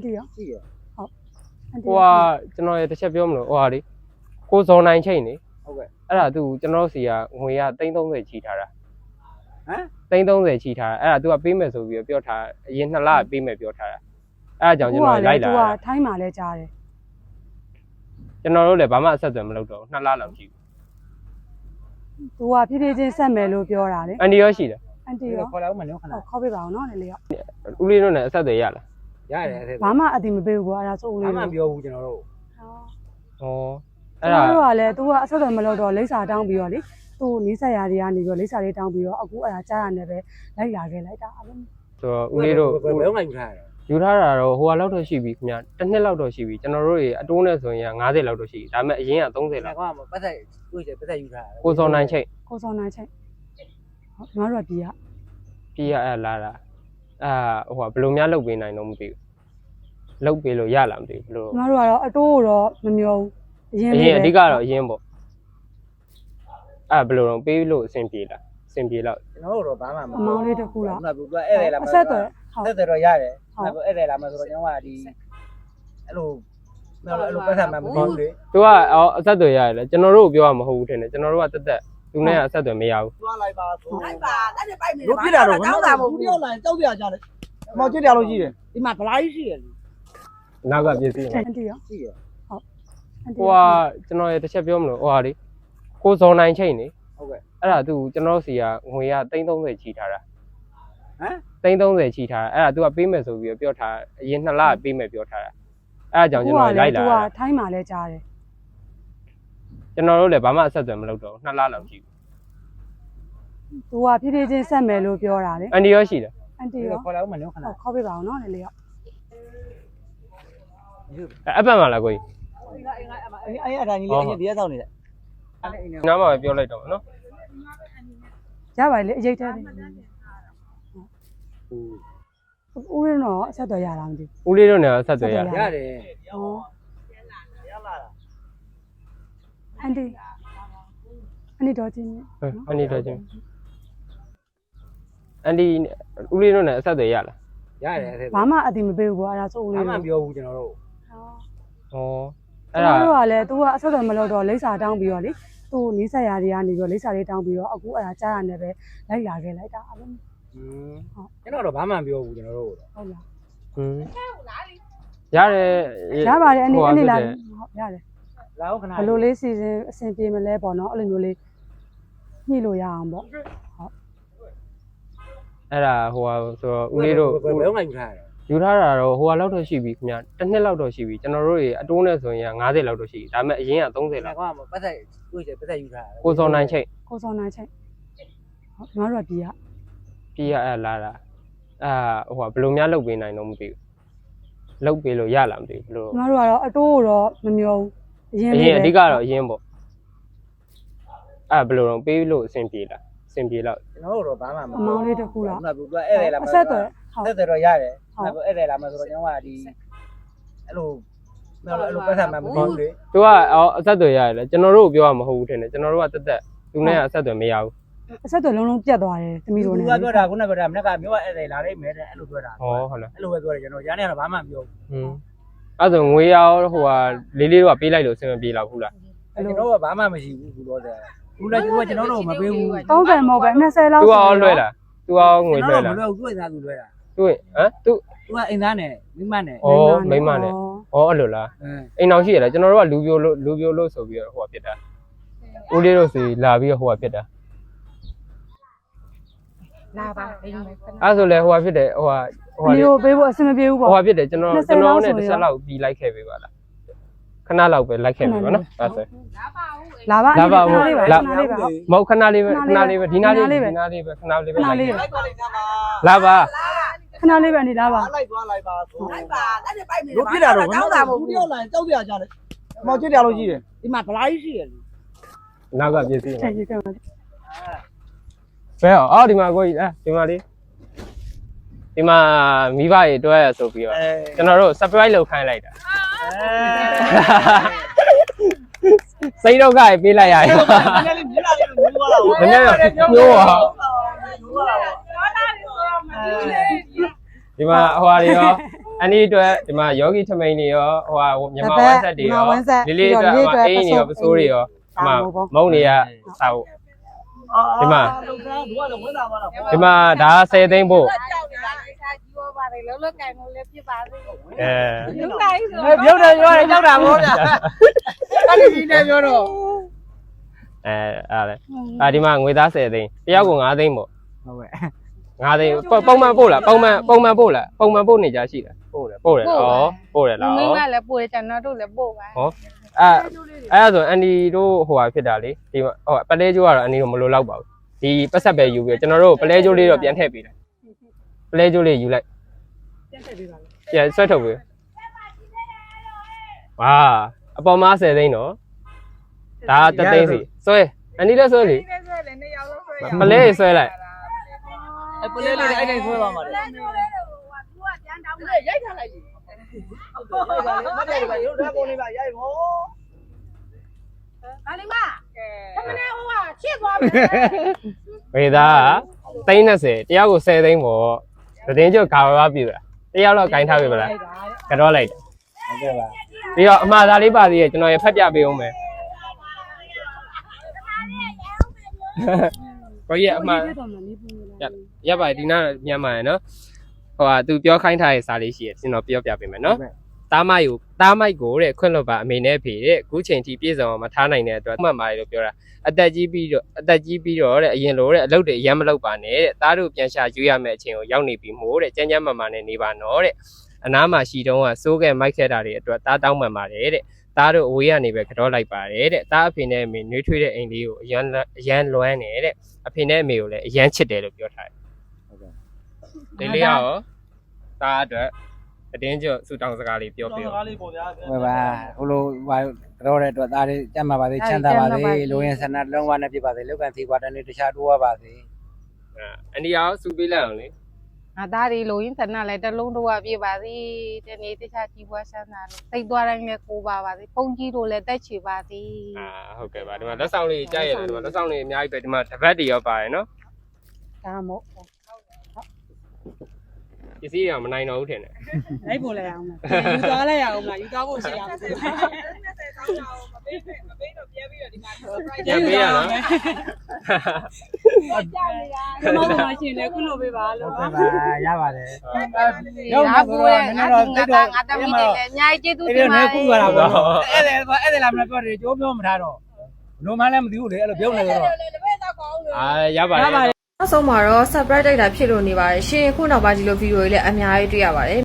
န်တီရောရှိရအန်တီဟိုကကျွန်တော်ရတစ်ချက်ပြောမလို့ဟိုဟာလေကိုဇော်နိုင်ချိန်နေဟုတ်ကဲ့အဲ့ဒါသူကျွန်တော်တို့စီကငွေက330ချီထားတာဟမ်330ချီထားတာအဲ့ဒါ तू ကပေးမယ်ဆိုပြီးတော့ပြောထားတာအရင်2လပေးမယ်ပြောထားတာအဲ့ဒါကြောင့်ကျွန်တော်လိုက်လာသူကတာထိုင်းမှာလဲကြားတယ်ကျွန်တော်တို့လည်းဘာမှအဆက်အသွယ်မလုပ်တော့ဘူး2လလောက်ရှိပြီသူကဖြည်းဖြည်းချင်းဆက်မယ်လို့ပြောတာလေအန်ဒီရောရှိတယ်အန်တီဒီရောခေါ်လာဦးမနေခဏဟောခေါ်ပေးပါအောင်နော်လေလေရောဦးလေးတို့နဲ့အဆက်အသွယ်ရလား ရတယ်အဲ့ဘာမှအတိမပေးဘူးကွာအဲ့ဒါဆိုဦးဘာလေးမှတို့ပြောဘူးကျွန်တော်တို့ဩအဲ့အဲ့ဒါဒါတို့ကလည်းသူကအဆက်အသွယ်မလုပ်တော့လိမ့်စာတောင်းပြီးတော့လေသူ့နီးစက်ရာတွေကနေပြီးတော့လိမ့်စာလေးတောင်းပြီးတော့အခုအဲ့ဒါကြားရတယ်ပဲလိုက်လာခဲ့လိုက်တာအဲ့လိုဆိုတော့ဦးလေးတို့ဘယ်တော့မှယူထားရတယ်ယူထားတာတော့ဟိုဟာလောက်တော့ရှိပြီခင်ဗျတစ်နှစ်လောက်တော့ရှိပြီကျွန်တော်တို့တွေအတိုးနဲ့ဆိုရင်90လောက်တော့ရှိပြီဒါပေမဲ့အရင်က30လောက်ကွာပတ်သက်ကိုယ်ကျပတ်သက်ယူထားရတယ်ကိုဇော်နိုင်ချိန်ကိုစောနိုင်ချိန်ဟုတ်ညီမတို့ကပြည်ကပြီးရအဲ့လာတာ အာဟိုကဘယ်လိုများလုပ်ပေးနိုင်တော့မသိဘူးလုပ်ပေးလို့ရလားမသိဘူးဘယ်လိုညီမတို့ကတော့အတိုးတော့မမျောဘူးအရင်အလေးရင်ပဲအဓိကတော့အရင်ပေါ့အဲ့ဘယ်လိုတော့ပေးလို့အဆင်ပြေလားအဆင်ပြေတော့ကျွန်တော်တို့တော့ဘာမှမအမောင်းလေးတစ်ခုလားခုနကသူကဧည့်သည်လာအဆက်အသွယ်ဟုတ်ဆက်သွယ်တော့ရတယ်ဟုတ်အခုဧည့်သည်လာမှဆိုတော့ကျွန်တော်ကဒီအဲ့လိုအဲ့လိုပတ်သက်မှမဟုတ်ဘူးလေသူကအော်အဆက်အသွယ်ရတယ်ကျွန်တော်တို့ကိုပြောရမဟုတ်ဘူးထင်တယ်ကျွန်တော်တို့ကတက်တက် သူနဲ့ကအဆက်အသွယ်မရဘူးသွားလိုက်ပါဆိုလိုက်ပါအဲ့ဒီပိုက်နေတို့ပြတာတော့တောင်းတာမဟုတ်ဘူးဘူးပြောလိုက်ကြောက်ကြရကြတယ်အမောင်ကြည့်ကြလို့ရှိတယ်ဒီမှာဗလာကြီးရှိရလေနောက်ကပြည့်စည်အမှာန်တီရောရှိရအန်တီဟိုကကျွန်တော်ရတစ်ချက်ပြောမလို့ဟိုဟာလေကိုဇော်နိုင်ချိန်နေဟုတ်ကဲ့အဲ့ဒါသူကျွန်တော်တို့စီကငွေက330ချီထားတာဟမ်330ချီထားတာအဲ့ဒါ तू ကပေးမယ်ဆိုပြီးတော့ပြောထားတာအရင်2လပေးမယ်ပြောထားတာအဲ့ဒါကြောင့်ကျွန်တော်လိုက်လာသူကတာထိုင်းမှာလဲကြားတယ် ကျွန်တော်တို့လည်းဘာမှအဆက်အသွယ်မလုပ်တော့ဘူး2လလောက်ရှိပြီသူကဖြည်းဖြည်းချင်းဆက်မယ်လို့ပြောတာလေအန်ဒီရောရှိတယ်အန်တီဒီရောခေါ်လာဦးမနေခဏဟောခေါ်ပေးပါအောင်နော်လေလေရောအဲ့အပတ်မှလားကိုကြီးအဲ့အဲ့အတိုင်းကြီးလေးအရင်တရားဆောင်နေတယ်နားမှာပဲပြောလိုက်တော့မယ်နော်ရပါလေအရေးတဲ့ဦးရင်းတော့အဆက်တော်ရတာမသိဦးလေးတို့နဲ့အဆက်အသွယ်ရတယ်ရတယ်ဘူးဩ အန်တီအန်တီတော်ချင်းဟုတ်အန်ဒီတော့ချင်းအန်ဒီဦးလေးတို့နဲ့အဆက်အသွယ်ရလားရတယ်အဲ့ဘာမှအတိမပေးဘူးကွာအဲ့ဒါဆိုဦးဘာလေးမှတို့ပြောဘူးကျွန်တော်တို့ဩအဲ့အဲ့ဒါဒါတို့ကလည်းသူကအဆက်တော်မလုပ်တော့လိမ့်စာတောင်းပြီးတော့လေသူ့နီးစက်ရာတွေကနေပြီးတော့လိမ့်စာလေးတောင်းပြီးတော့အခုအဲ့ဒါကြားရတယ်ပဲလိုက်လာခဲ့လိုက်တာအဲ့လိုอืมကျွန်တော်တော့ဘာမှမပြောဘူးကျွန်တော်တို့ဟုတ်လားဟွန်းရတယ်ရပါတယ်အနေဟိုအနေဖြစ်လာတယ်ဟုတ်ရတယ် လာဦးခဏဘယ်လိုလေးစီစဉ်အဆင်ပြေမလဲပေါ့နော်အဲ့လိုမျိုးလေးညှိလို့ရအောင်ပေါ့အဲ့ဒါဟိုဟာဆိုတော့ဦးလေးတို့ဘယ်တော့မှယူထားရတယ်ယူထားတာတော့ဟိုဟာလောက်တော့ရှိပြီခင်ဗျတစ်နှစ်လောက်တော့ရှိပြီကျွန်တော်တို့တွေအတိုးနဲ့ဆိုရင်90လောက်တော့ရှိပြီဒါပေမဲ့အရင်က30လောက်ကွာပတ်သက်ကိုယ်ကျပတ်သက်ယူထားရတယ်ကိုဇော်နိုင်ချိန်ကိုစောနိုင်ချိန်ဟုတ်ညီမတို့ကပြည်ကပြီးရအဲ့လာတာအာဟိုကဘယ်လိုများလုပ်ပေးနိုင်တော့မသိဘူးလုပ်ပေးလို့ရလားမသိဘူးဘယ်လိုညီမတို့ကတော့အတိုးတော့မမျောဘူး အရင်အလေးရင်ပဲအဓိကတော့အရင်ပေါ့အဲ့ဘယ်လိုတော့ပေးလို့အဆင်ပြေလားအဆင်ပြေတော့ကျွန်တော်တို့တော့ဘာမှမအမောင်းလေးတစ်ခုလားခုနကသူကဧည့်သည်လာမှအဆက်တော်ဟုတ်ဆက်သွယ်တော့ရတယ်ဟုတ်အခုဧည့်သည်လာမှဆိုတော့ကျွန်တော်ကဒီအဲ့လိုအဲ့လိုပတ်သက်မှမဟုတ်ဘူးလေသူကအော်အဆက်အသွယ်ရတယ်ကျွန်တော်တို့ကိုပြောရမဟုတ်ဘူးထင်တယ်ကျွန်တော်တို့ကတက်တက်သူနဲ့ကအဆက်အသွယ်မရဘူးအဆက်တော်လုံးလုံးပြတ်သွားတယ်သမီးတို့သူနဲ့ကပြောတာခုနကပြောတာမနေ့ကမျိုးကဧည့်သည်လာလိမ့်မယ်တဲ့အဲ့လိုပြောတာဟောဟုတ်လားအဲ့လိုပဲပြောတယ်ကျွန်တော်ရားနေကတော့ဘာမှမပြောဟင်း အဲ့ဆိုငွေရောဟိုဟာလေးလေးတို့ကပေးလိုက်လို့အဆင်မပြေတော့ဘူးလားဘူးကျွန်တော်ကဘာမှမရှိဘူးဘူးတော့တယ်ဘူးလည်းသူကကျွန်တော်တို့မပေးဘူး30မဟုတ်ပဲ20လောက်သူကရောလွှဲလားသူကရောငွေလွှဲမလားလွှဲဘူးသူ့အိမ်သားသူလွှဲတာသူဟမ်သူသူကအိမ်သားနဲ့မိမနဲ့ဩမိမနဲ့ဩအဲ့လိုလားအင်းအိမ်အောင်ရှိရလားကျွန်တော်တို့ကလူပြိုလို့လူပြိုလို့ဆိုပြီးတော့ဟိုကဖြစ်တာဦးလေးတို့စီလာပြီးတော့ဟိုကဖြစ်တာလာပါဘယ်လိုလဲအဲ့ဆိုလဲဟိုကဖြစ်တယ်ဟိုကဟို ဒီကကိုပေးဖို့အဆင်မပြေဘူးဟိုပေါ့ကဖြစ်တယ်ကျွန်တော်20ကျွန်တော်နဲ့လောက်ဆိုတစ်ရင်ချက်လောက်ပြီးလိုက်ခဲ့ပေးပါလားခဏလောက်ပဲလိုက်ခဲ့ပေးပါနော်အဲ့ဆိုလာပါလာပါခဏလေးပါလာခဏလေးပါမဟုတ်ခဏလေးပဲခခဏဏလေးလေးပဲပဲဒီနားလေးခဏလေးပဲပဲဒီနားလေးပဲခဏလေးပဲခဏလေးလိုက်ပဲခဲ့လိုက်ပါလိုက်ကြပါလာပါခဏလေးပဲနေလာပါလိုက်သွားလိုက်ပါဆိုလိုက်ပါအဲ့ဒီပိုက်နေတို့ပြတာတော့တောင်းတာမဟုတ်ဘူးဘူးပြောလိုက်ကြောက်ကြရကြတယ်အမောင်ကြည့်ကြလို့ရှိတယ်ဒီမှာဗလာကြီးရှိရလေနောက်ကပြည့်စည်ထည့်ကြည့်ကြပါဘယ်အော်ဒီမှာကိုကြီးအဲဒီမှာလေး ဒီမှာမိဘရေတွဲရဆိုပြီးတော့အဲကျွန်တော်တို့ surprise လုပ်ခိုင်းလိုက်တာစိတ်တော့ကရေးပေးလိုက်ရတယ်နည်းနည်းလေးမြင်လာလေးလို့ပြောသွားတာနည်းနည်းညိုးပါပြောသွားတာဒီမှာဟိုဟာတွေရောအန်ဒီအတွက်ဒီမှာယောဂီထမိန်တွေရောဟိုဟာမြန်မာဝမ်းဆက်တွေရောလေးလေးအတွက်ဟိုအင်းတွေရောပစိုးတွေရောဒီမှာမုံတွေကစာဖို့ ဒီမှာလူကဘူးကတော့ဝင်တာပါလားဒီမှာဒါ10သိန်းဖို့ကြောက်နေတာလေစားကြီးရောပါတယ်လုံးလုံးကင်လို့လည်းပြပါသေးတယ်အဲလူတိုင်းဆိုအဲပြုတ်တယ်ပြောတယ်ကြောက်တာဗောဗျာအဲ့ဒီဒီနဲ့ပြောတော့အဲအားလေအာဒီမှာငွေသား10သိန်းတယောက်ကို9သိန်းပေါ့ဟုတ်ကဲ့9သိန်းပုံပုံမှန်ပို့လားပုံမှန်ပုံမှန်ပို့လားပုံမှန်ပို့နေကြရှိလားပို့တယ်ပို့တယ်ဩပို့တယ်လားမဩင်းကလည်းပို့တယ်ကျွန်တော်တို့လည်းပို့ပါ အဲအဲ့ဒါဆိုအန်ဒီတို့ဟိုဟာဖြစ်တာလေဒီမှာဟိုပလဲကျိုးကတော့အန်ဒီတို့မလိုတော့ပါဘူးဒီပတ်ဆက်ပဲယူပြီးကျွန်တော်တို့ပလဲကျိုးလေးတော့ပြန်ထည့်ပေးတယ်ပလဲကျိုးလေးယူလိုက်ပြန်ထည့်ပေးပါလေပြန်ဆွဲထုတ်ပေးဝါအပေါ်မှာ10သိန်းတော့ဒါတသိန်းစီဆွဲအန်ဒီလည်းဆွဲလေဒီဆွဲလည်းနှစ်ယောက်လုံးဆွဲရပလဲဆွဲလိုက်အဲပလေးလေးအဲ့ဒါဆွဲပါမှာလေရိုက်ထားလိုက် ပြီမတယ်ကရုပ်ဓာတ်ပုံလေးပါရိုက်ဗောဒါလေးမကဲခမနဲ့ဟိုကချစ်သွားပြီဝေသားကသိန်း30တယောက်ကို10သိန်းပေါ့သတင်းကျုပ်ခါပါပြီလားတယောက်တော့ဂိုင်းထားပြီမလားကတော့လိုက်တယ်ဟုတ်ကဲ့ပါပြီးတော့အမှားသားလေးပါသေးရဲ့ကျွန်တော်ရဖတ်ပြပေးအောင်မယ်ကိုကြီးအမှားပြတော့မှနေပူနေလားရပါဒီနားမြန်မာရယ်နော် ဟိုဟာသူပြောခိုင်းထားတဲ့စာလေးရှိရကျွန်တော်ပြောပြပေးမယ်နော်တားမိုက်ကိုတားမိုက်ကိုတဲ့ခွင့်လွတ်ပါအမေနဲ့ဖေတဲ့အခုချိန်ထိပြည်စုံအောင်မထားနိုင်တဲ့အတွက်မှတ်ပါတယ်လို့ပြောတာအသက်ကြီးပြီးတော့အသက်ကြီးပြီးတော့တဲ့အရင်လိုတဲ့အလုပ်တွေအရင်မလုပ်ပါနဲ့တဲ့တားတို့ပြန်ရှာယူရမယ့်အချိန်ကိုရောက်နေပြီမို့တဲ့ကျန်းကျန်းမာမာနဲ့နေပါနော်တဲ့အနားမှာရှိတုံးကစိုးခဲ့မိုက်ခဲ့တာတွေအတွက်တားတောင်းပန်ပါတယ်တဲ့တားတို့အဝေးကနေပဲကြောလိုက်ပါတယ်တဲ့တားအဖေနဲ့အမေနှွေးထွေးတဲ့အိမ်လေးကိုအရန်အရန်လွမ်းနေတဲ့ အဖေနဲ့အမေကိုလည်းအရန်ချစ်တယ်လို့ပြောထားတယ် ဒီလေးရောဒါအတွက်အတင်းကျဆူတောင်းစကားလေးပြောကျောပြင်းရောကားလေးပေါ့ဗျာဟုတ်ပါဟိုလိုဟိုတော့တဲ့အတွက်သားလေးကြမ်းပါပါသေးချမ်းသာပါသေးလိုရင်ဆန္ဒလုံးဝနဲ့ပြပါသေးလောက်ကံသေးကွာတနေ့တခြားတိုးရပါသေးအန်ဒီရောဆူပေးလိုက်အောင်လေငါသားတွေလိုရင်းသနာလည်းတစ်လုံးတော့ပြပါသည်ဒီနေ့တခြားကြီးပွားဆန်းတာလို့သိသွားတိုင်းလည်းကိုပါပါသည်ပုံကြီးတို့လည်းတက်ချေပါသည်အာဟုတ်ကဲ့ပါဒီမှာလက်ဆောင်လေးကြားရတယ်ဒီမှာလက်ဆောင်လေးအများကြီးပဲဒီမှာတပတ်တည်းရောပါတယ်နော်ဒါမို့ ပစ္စည်းတွေမနိုင်တော့ဘူးထင်တယ်လိုက်ပို့လိုက်အောင်မယူသွားလိုက်အောင်မလားယူသွားဖို့ရှိအောင်ပြန်ပေးရနော်ဒီမောင်ကမရှိရင်လည်းခုလိုပေးပါလို့ဟုတ်ကဲ့ပါရပါတယ်ရောက်ပါဘူးလေငါငါသားငါသမီးတွေလည်းအများကြီးကျေးဇူးအဲ့တင်ဒါပါနဲ့တခုယ်ရတာပေါ့အဲ့ဒါအဲ့ဒါလာမလို့ပြောတယ်ကြိုးပြောမထားတော့လုံးမလည်းမသိဘူးလေအဲ့လိုပြောနေတော့အာရပါတယ် နောက်ဆုံးမှာတော့ subscribe တိုက်တာဖြစ်လို့နေပါတယ်ရှင်ခုနောက်ပိုင်းဒီလိုဗီဒီယိုတွေလည်းအများကြီးတွေ့ရပါတယ်